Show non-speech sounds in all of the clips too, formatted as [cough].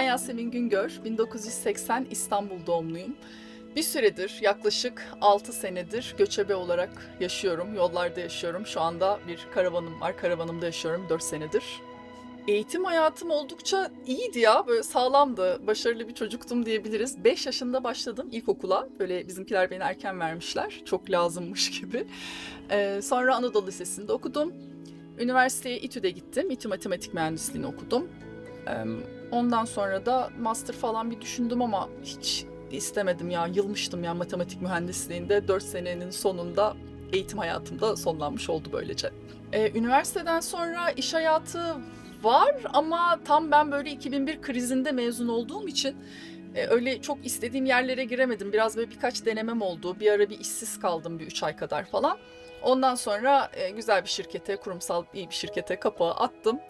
Yasemin Güngör, 1980 İstanbul doğumluyum. Bir süredir, yaklaşık 6 senedir göçebe olarak yaşıyorum, yollarda yaşıyorum. Şu anda bir karavanım var, karavanımda yaşıyorum 4 senedir. Eğitim hayatım oldukça iyiydi ya, böyle sağlamdı, başarılı bir çocuktum diyebiliriz. 5 yaşında başladım ilkokula, böyle bizimkiler beni erken vermişler, çok lazımmış gibi. Ee, sonra Anadolu Lisesi'nde okudum. Üniversiteye İTÜ'de gittim, İTÜ Matematik Mühendisliğini okudum. Ee, Ondan sonra da master falan bir düşündüm ama hiç istemedim ya. Yılmıştım ya matematik mühendisliğinde. 4 senenin sonunda eğitim hayatımda sonlanmış oldu böylece. Ee, üniversiteden sonra iş hayatı var ama tam ben böyle 2001 krizinde mezun olduğum için e, öyle çok istediğim yerlere giremedim. Biraz böyle birkaç denemem oldu. Bir ara bir işsiz kaldım bir 3 ay kadar falan. Ondan sonra e, güzel bir şirkete, kurumsal iyi bir şirkete kapağı attım.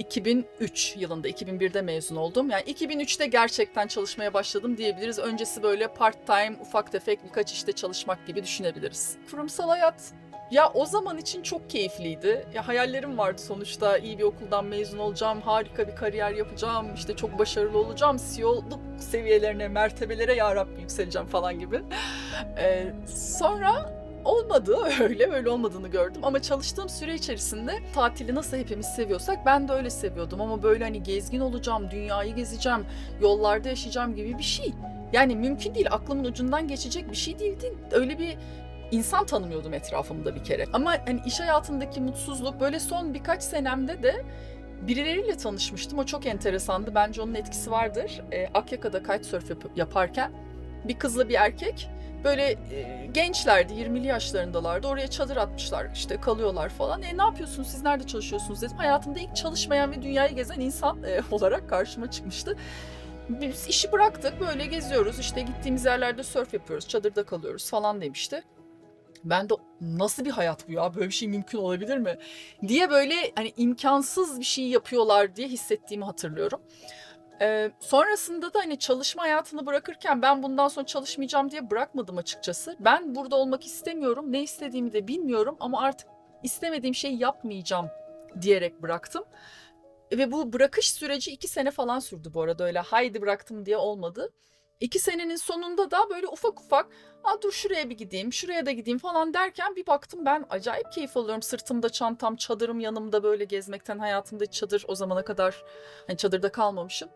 2003 yılında, 2001'de mezun oldum. Yani 2003'te gerçekten çalışmaya başladım diyebiliriz. Öncesi böyle part time, ufak tefek birkaç işte çalışmak gibi düşünebiliriz. Kurumsal hayat ya o zaman için çok keyifliydi. Ya hayallerim vardı sonuçta. iyi bir okuldan mezun olacağım, harika bir kariyer yapacağım, işte çok başarılı olacağım, CEO'luk seviyelerine, mertebelere ya Rabbi yükseleceğim falan gibi. Ee, sonra olmadı [laughs] öyle öyle olmadığını gördüm ama çalıştığım süre içerisinde tatili nasıl hepimiz seviyorsak ben de öyle seviyordum ama böyle hani gezgin olacağım, dünyayı gezeceğim, yollarda yaşayacağım gibi bir şey. Yani mümkün değil aklımın ucundan geçecek bir şey değildi. Öyle bir insan tanımıyordum etrafımda bir kere. Ama hani iş hayatındaki mutsuzluk böyle son birkaç senemde de birileriyle tanışmıştım. O çok enteresandı. Bence onun etkisi vardır. E, Akyaka'da kitesurf yap- yaparken bir kızla bir erkek böyle e, gençlerdi 20'li yaşlarındalardı oraya çadır atmışlar işte kalıyorlar falan. E ne yapıyorsunuz siz nerede çalışıyorsunuz dedim. Hayatımda ilk çalışmayan ve dünyayı gezen insan e, [laughs] olarak karşıma çıkmıştı. Biz işi bıraktık böyle geziyoruz işte gittiğimiz yerlerde surf yapıyoruz çadırda kalıyoruz falan demişti. Ben de nasıl bir hayat bu ya böyle bir şey mümkün olabilir mi diye böyle hani imkansız bir şey yapıyorlar diye hissettiğimi hatırlıyorum. Ee, sonrasında da hani çalışma hayatını bırakırken ben bundan sonra çalışmayacağım diye bırakmadım açıkçası. Ben burada olmak istemiyorum. Ne istediğimi de bilmiyorum ama artık istemediğim şeyi yapmayacağım diyerek bıraktım. Ve bu bırakış süreci iki sene falan sürdü bu arada öyle haydi bıraktım diye olmadı. İki senenin sonunda da böyle ufak ufak Aa, dur şuraya bir gideyim, şuraya da gideyim falan derken bir baktım ben acayip keyif alıyorum. Sırtımda çantam, çadırım yanımda böyle gezmekten hayatımda hiç çadır o zamana kadar hani çadırda kalmamışım.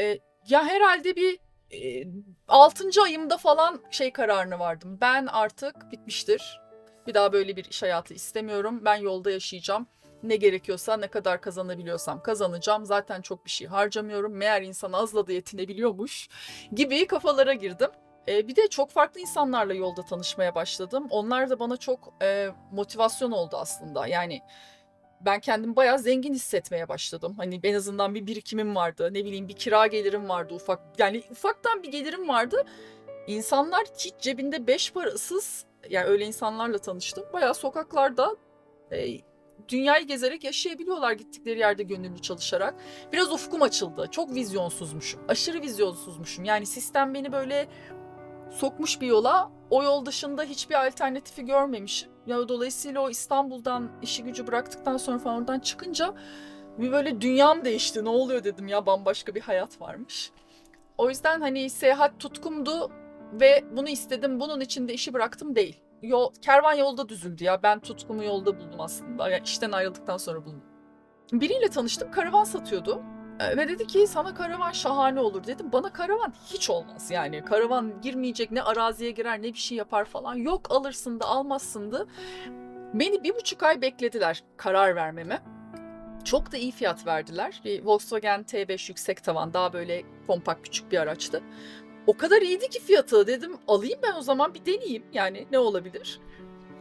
Ee, ya herhalde bir e, 6. ayımda falan şey kararına vardım. Ben artık bitmiştir. Bir daha böyle bir iş hayatı istemiyorum. Ben yolda yaşayacağım. Ne gerekiyorsa ne kadar kazanabiliyorsam kazanacağım. Zaten çok bir şey harcamıyorum. Meğer insan azla da yetinebiliyormuş gibi kafalara girdim. E, bir de çok farklı insanlarla yolda tanışmaya başladım. Onlar da bana çok e, motivasyon oldu aslında. Yani ben kendimi bayağı zengin hissetmeye başladım. Hani en azından bir birikimim vardı. Ne bileyim bir kira gelirim vardı ufak. Yani ufaktan bir gelirim vardı. İnsanlar hiç cebinde beş parasız yani öyle insanlarla tanıştım. Bayağı sokaklarda e, dünyayı gezerek yaşayabiliyorlar gittikleri yerde gönüllü çalışarak. Biraz ufkum açıldı. Çok vizyonsuzmuşum. Aşırı vizyonsuzmuşum. Yani sistem beni böyle sokmuş bir yola. O yol dışında hiçbir alternatifi görmemişim. Ya dolayısıyla o İstanbul'dan işi gücü bıraktıktan sonra falan oradan çıkınca bir böyle dünyam değişti. Ne oluyor dedim ya bambaşka bir hayat varmış. O yüzden hani seyahat tutkumdu ve bunu istedim. Bunun için de işi bıraktım değil. Yol, kervan yolda düzüldü ya. Ben tutkumu yolda buldum aslında. Yani işten ayrıldıktan sonra buldum. Biriyle tanıştım. Karavan satıyordu. Ee, Ve dedi ki sana karavan şahane olur dedim. Bana karavan hiç olmaz yani. Karavan girmeyecek ne araziye girer ne bir şey yapar falan. Yok alırsın da almazsın da. Beni bir buçuk ay beklediler karar vermeme. Çok da iyi fiyat verdiler. Bir Volkswagen T5 yüksek tavan daha böyle kompakt küçük bir araçtı. O kadar iyiydi ki fiyatı dedim alayım ben o zaman bir deneyeyim yani ne olabilir.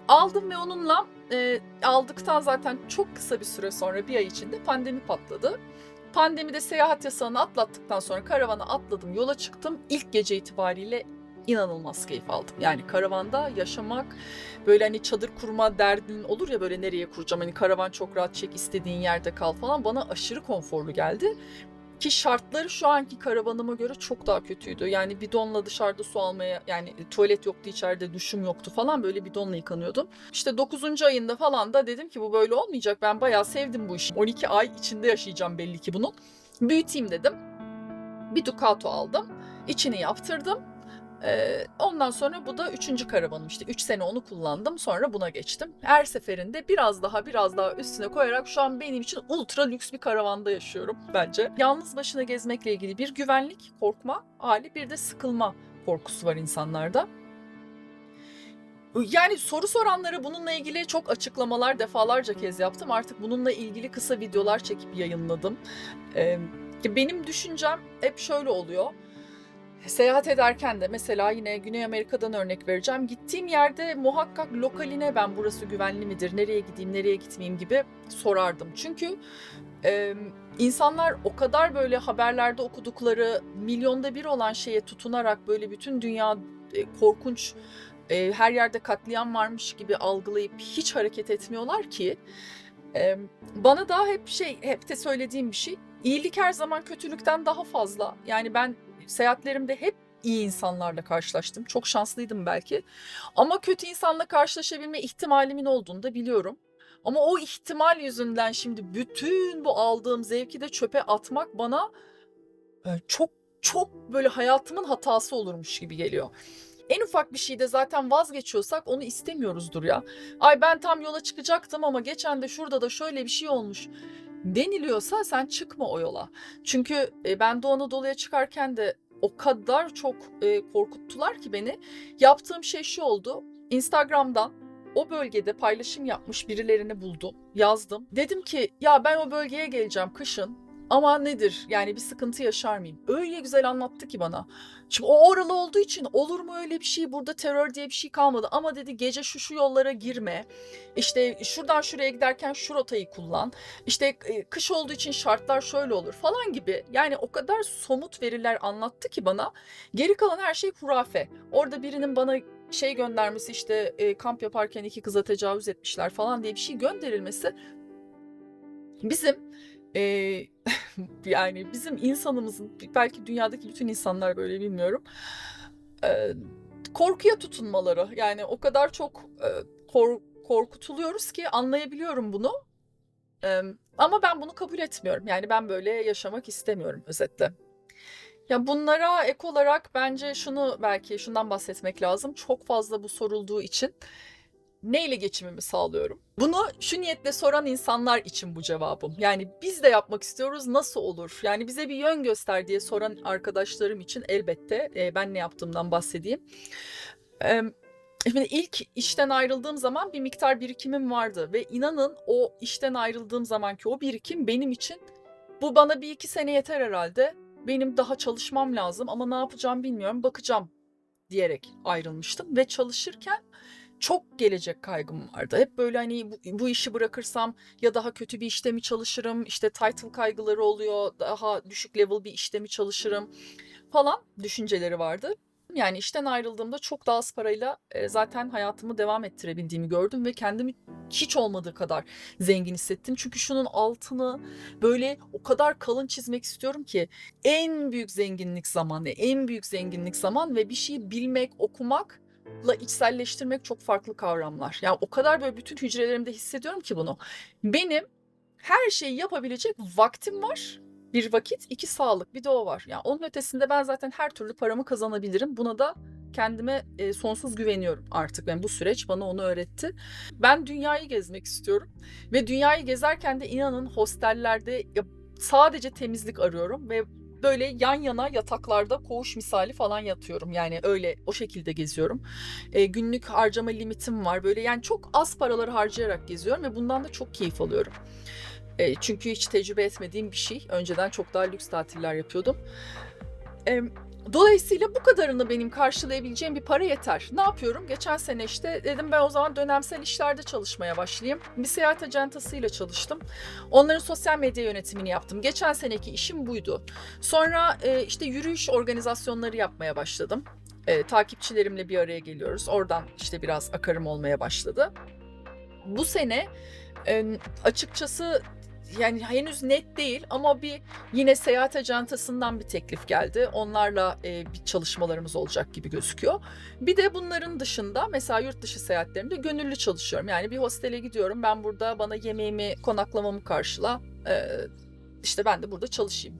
Aldım ve onunla e, aldıktan zaten çok kısa bir süre sonra bir ay içinde pandemi patladı. Pandemide seyahat yasağını atlattıktan sonra karavana atladım, yola çıktım. İlk gece itibariyle inanılmaz keyif aldım. Yani karavanda yaşamak, böyle hani çadır kurma derdin olur ya böyle nereye kuracağım, hani karavan çok rahat çek, istediğin yerde kal falan bana aşırı konforlu geldi. Ki şartları şu anki karavanıma göre çok daha kötüydü. Yani bidonla dışarıda su almaya yani tuvalet yoktu içeride duşum yoktu falan böyle bidonla yıkanıyordum. İşte 9. ayında falan da dedim ki bu böyle olmayacak. Ben bayağı sevdim bu işi. 12 ay içinde yaşayacağım belli ki bunun. Büyüteyim dedim. Bir Ducato aldım. İçini yaptırdım. Ee, ondan sonra bu da üçüncü karavanım işte. Üç sene onu kullandım sonra buna geçtim. Her seferinde biraz daha biraz daha üstüne koyarak şu an benim için ultra lüks bir karavanda yaşıyorum bence. Yalnız başına gezmekle ilgili bir güvenlik, korkma hali bir de sıkılma korkusu var insanlarda. Yani soru soranlara bununla ilgili çok açıklamalar defalarca kez yaptım. Artık bununla ilgili kısa videolar çekip yayınladım. Ee, benim düşüncem hep şöyle oluyor. Seyahat ederken de mesela yine Güney Amerika'dan örnek vereceğim. Gittiğim yerde muhakkak lokaline ben burası güvenli midir, nereye gideyim, nereye gitmeyeyim gibi sorardım. Çünkü e, insanlar o kadar böyle haberlerde okudukları milyonda bir olan şeye tutunarak böyle bütün dünya e, korkunç e, her yerde katliam varmış gibi algılayıp hiç hareket etmiyorlar ki e, bana daha hep şey hep de söylediğim bir şey iyilik her zaman kötülükten daha fazla. Yani ben seyahatlerimde hep iyi insanlarla karşılaştım. Çok şanslıydım belki. Ama kötü insanla karşılaşabilme ihtimalimin olduğunu da biliyorum. Ama o ihtimal yüzünden şimdi bütün bu aldığım zevki de çöpe atmak bana e, çok çok böyle hayatımın hatası olurmuş gibi geliyor. En ufak bir şeyde zaten vazgeçiyorsak onu istemiyoruzdur ya. Ay ben tam yola çıkacaktım ama geçen de şurada da şöyle bir şey olmuş deniliyorsa sen çıkma o yola. Çünkü e, ben Doğu Anadolu'ya çıkarken de o kadar çok e, korkuttular ki beni. Yaptığım şey şu oldu. Instagram'dan o bölgede paylaşım yapmış birilerini buldum, yazdım. Dedim ki ya ben o bölgeye geleceğim kışın ama nedir? Yani bir sıkıntı yaşar mıyım? Öyle güzel anlattı ki bana. Şimdi o oralı olduğu için olur mu öyle bir şey? Burada terör diye bir şey kalmadı. Ama dedi gece şu şu yollara girme. İşte şuradan şuraya giderken şu rotayı kullan. İşte e, kış olduğu için şartlar şöyle olur falan gibi. Yani o kadar somut veriler anlattı ki bana. Geri kalan her şey hurafe. Orada birinin bana şey göndermesi işte e, kamp yaparken iki kıza tecavüz etmişler falan diye bir şey gönderilmesi bizim e, [laughs] yani bizim insanımızın belki dünyadaki bütün insanlar böyle bilmiyorum e, korkuya tutunmaları yani o kadar çok e, kor, korkutuluyoruz ki anlayabiliyorum bunu e, ama ben bunu kabul etmiyorum yani ben böyle yaşamak istemiyorum özetle. Ya bunlara ek olarak bence şunu belki şundan bahsetmek lazım. Çok fazla bu sorulduğu için neyle geçimimi sağlıyorum? Bunu şu niyetle soran insanlar için bu cevabım. Yani biz de yapmak istiyoruz nasıl olur? Yani bize bir yön göster diye soran arkadaşlarım için elbette e, ben ne yaptığımdan bahsedeyim. E, Şimdi ilk işten ayrıldığım zaman bir miktar birikimim vardı ve inanın o işten ayrıldığım zamanki o birikim benim için bu bana bir iki sene yeter herhalde. Benim daha çalışmam lazım ama ne yapacağım bilmiyorum bakacağım diyerek ayrılmıştım ve çalışırken çok gelecek kaygım vardı. Hep böyle hani bu, bu işi bırakırsam ya daha kötü bir işte mi çalışırım, işte title kaygıları oluyor, daha düşük level bir işte mi çalışırım falan düşünceleri vardı. Yani işten ayrıldığımda çok daha az parayla e, zaten hayatımı devam ettirebildiğimi gördüm ve kendimi hiç olmadığı kadar zengin hissettim. Çünkü şunun altını böyle o kadar kalın çizmek istiyorum ki en büyük zenginlik zamanı, en büyük zenginlik zaman ve bir şeyi bilmek, okumak la içselleştirmek çok farklı kavramlar. Yani o kadar böyle bütün hücrelerimde hissediyorum ki bunu. Benim her şeyi yapabilecek vaktim var. Bir vakit, iki sağlık, bir de o var. Yani onun ötesinde ben zaten her türlü paramı kazanabilirim. Buna da kendime e, sonsuz güveniyorum artık. Yani bu süreç bana onu öğretti. Ben dünyayı gezmek istiyorum ve dünyayı gezerken de inanın hostellerde sadece temizlik arıyorum ve böyle yan yana yataklarda koğuş misali falan yatıyorum. Yani öyle o şekilde geziyorum. E, günlük harcama limitim var. Böyle yani çok az paraları harcayarak geziyorum ve bundan da çok keyif alıyorum. E, çünkü hiç tecrübe etmediğim bir şey. Önceden çok daha lüks tatiller yapıyordum. E, Dolayısıyla bu kadarını benim karşılayabileceğim bir para yeter. Ne yapıyorum? Geçen sene işte dedim ben o zaman dönemsel işlerde çalışmaya başlayayım. Bir seyahat ajantasıyla çalıştım. Onların sosyal medya yönetimini yaptım. Geçen seneki işim buydu. Sonra e, işte yürüyüş organizasyonları yapmaya başladım. E, takipçilerimle bir araya geliyoruz. Oradan işte biraz akarım olmaya başladı. Bu sene e, açıkçası yani henüz net değil ama bir yine seyahat ajantasından bir teklif geldi. Onlarla e, bir çalışmalarımız olacak gibi gözüküyor. Bir de bunların dışında mesela yurt dışı seyahatlerimde gönüllü çalışıyorum. Yani bir hostele gidiyorum. Ben burada bana yemeğimi, konaklamamı karşıla. E, işte ben de burada çalışayım.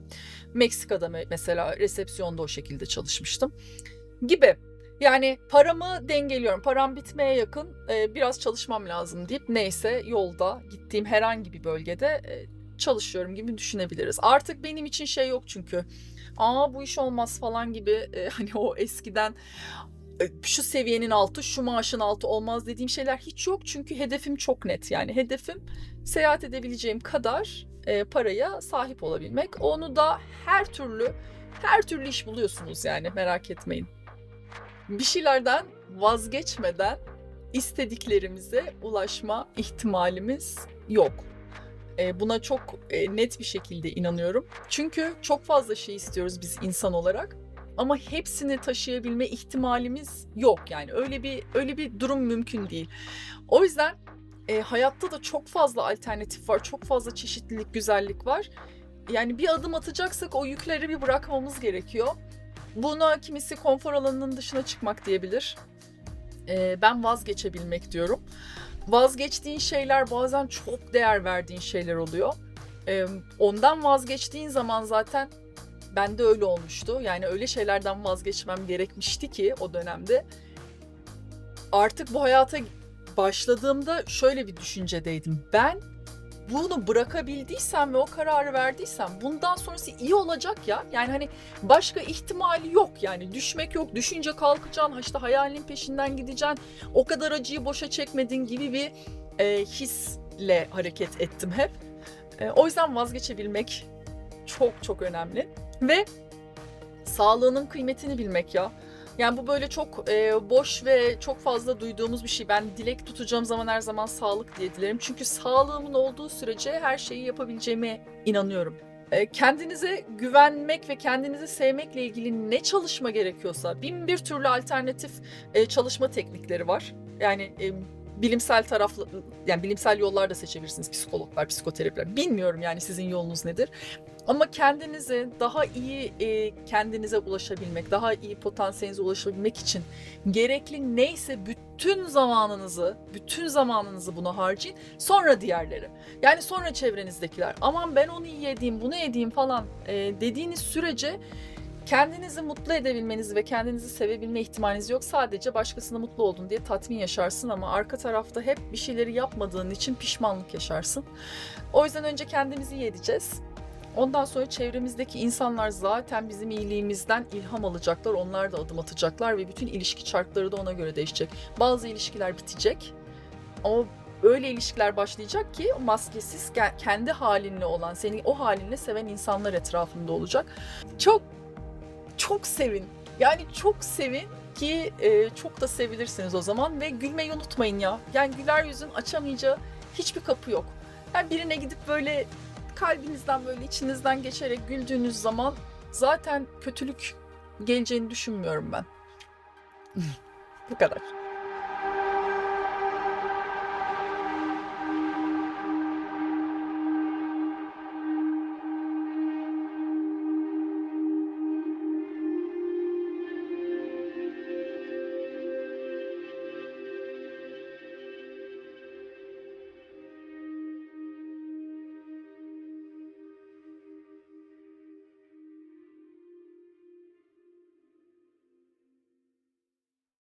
Meksika'da me- mesela resepsiyonda o şekilde çalışmıştım gibi. Yani paramı dengeliyorum. Param bitmeye yakın e, biraz çalışmam lazım deyip neyse yolda gittiğim herhangi bir bölgede e, çalışıyorum gibi düşünebiliriz. Artık benim için şey yok çünkü. Aa bu iş olmaz falan gibi e, [laughs] hani o eskiden e, şu seviyenin altı, şu maaşın altı olmaz dediğim şeyler hiç yok. Çünkü hedefim çok net. Yani hedefim seyahat edebileceğim kadar e, paraya sahip olabilmek. Onu da her türlü her türlü iş buluyorsunuz yani merak etmeyin. Bir şeylerden vazgeçmeden istediklerimize ulaşma ihtimalimiz yok. E, buna çok e, net bir şekilde inanıyorum. Çünkü çok fazla şey istiyoruz biz insan olarak ama hepsini taşıyabilme ihtimalimiz yok yani öyle bir öyle bir durum mümkün değil. O yüzden e, hayatta da çok fazla alternatif var, çok fazla çeşitlilik, güzellik var. Yani bir adım atacaksak o yükleri bir bırakmamız gerekiyor. Buna kimisi konfor alanının dışına çıkmak diyebilir. E, ben vazgeçebilmek diyorum. Vazgeçtiğin şeyler bazen çok değer verdiğin şeyler oluyor. E, ondan vazgeçtiğin zaman zaten bende öyle olmuştu. Yani öyle şeylerden vazgeçmem gerekmişti ki o dönemde. Artık bu hayata başladığımda şöyle bir düşüncedeydim. Ben bunu bırakabildiysem ve o kararı verdiysem bundan sonrası iyi olacak ya. Yani hani başka ihtimali yok yani düşmek yok. Düşünce kalkacaksın işte hayalinin peşinden gideceksin. O kadar acıyı boşa çekmedin gibi bir e, hisle hareket ettim hep. E, o yüzden vazgeçebilmek çok çok önemli. Ve sağlığının kıymetini bilmek ya. Yani bu böyle çok e, boş ve çok fazla duyduğumuz bir şey. Ben dilek tutacağım zaman her zaman sağlık diye dilerim. Çünkü sağlığımın olduğu sürece her şeyi yapabileceğime inanıyorum. E, kendinize güvenmek ve kendinizi sevmekle ilgili ne çalışma gerekiyorsa bin bir türlü alternatif e, çalışma teknikleri var. Yani e, bilimsel taraflı yani bilimsel yollar da seçebilirsiniz psikologlar, psikoterapiler. Bilmiyorum yani sizin yolunuz nedir. Ama kendinizi daha iyi e, kendinize ulaşabilmek, daha iyi potansiyelinize ulaşabilmek için gerekli neyse bütün zamanınızı, bütün zamanınızı buna harcayın. Sonra diğerleri. Yani sonra çevrenizdekiler. Aman ben onu iyi edeyim, bunu edeyim falan e, dediğiniz sürece kendinizi mutlu edebilmeniz ve kendinizi sevebilme ihtimaliniz yok. Sadece başkasına mutlu oldun diye tatmin yaşarsın ama arka tarafta hep bir şeyleri yapmadığın için pişmanlık yaşarsın. O yüzden önce kendimizi iyi edeceğiz. Ondan sonra çevremizdeki insanlar zaten bizim iyiliğimizden ilham alacaklar. Onlar da adım atacaklar ve bütün ilişki çarkları da ona göre değişecek. Bazı ilişkiler bitecek ama öyle ilişkiler başlayacak ki maskesiz ke- kendi halinle olan, seni o halinle seven insanlar etrafında olacak. Çok çok sevin. Yani çok sevin ki e, çok da sevilirsiniz o zaman ve gülmeyi unutmayın ya. Yani güler yüzün açamayacağı hiçbir kapı yok. Yani birine gidip böyle kalbinizden böyle içinizden geçerek güldüğünüz zaman zaten kötülük geleceğini düşünmüyorum ben. [laughs] Bu kadar.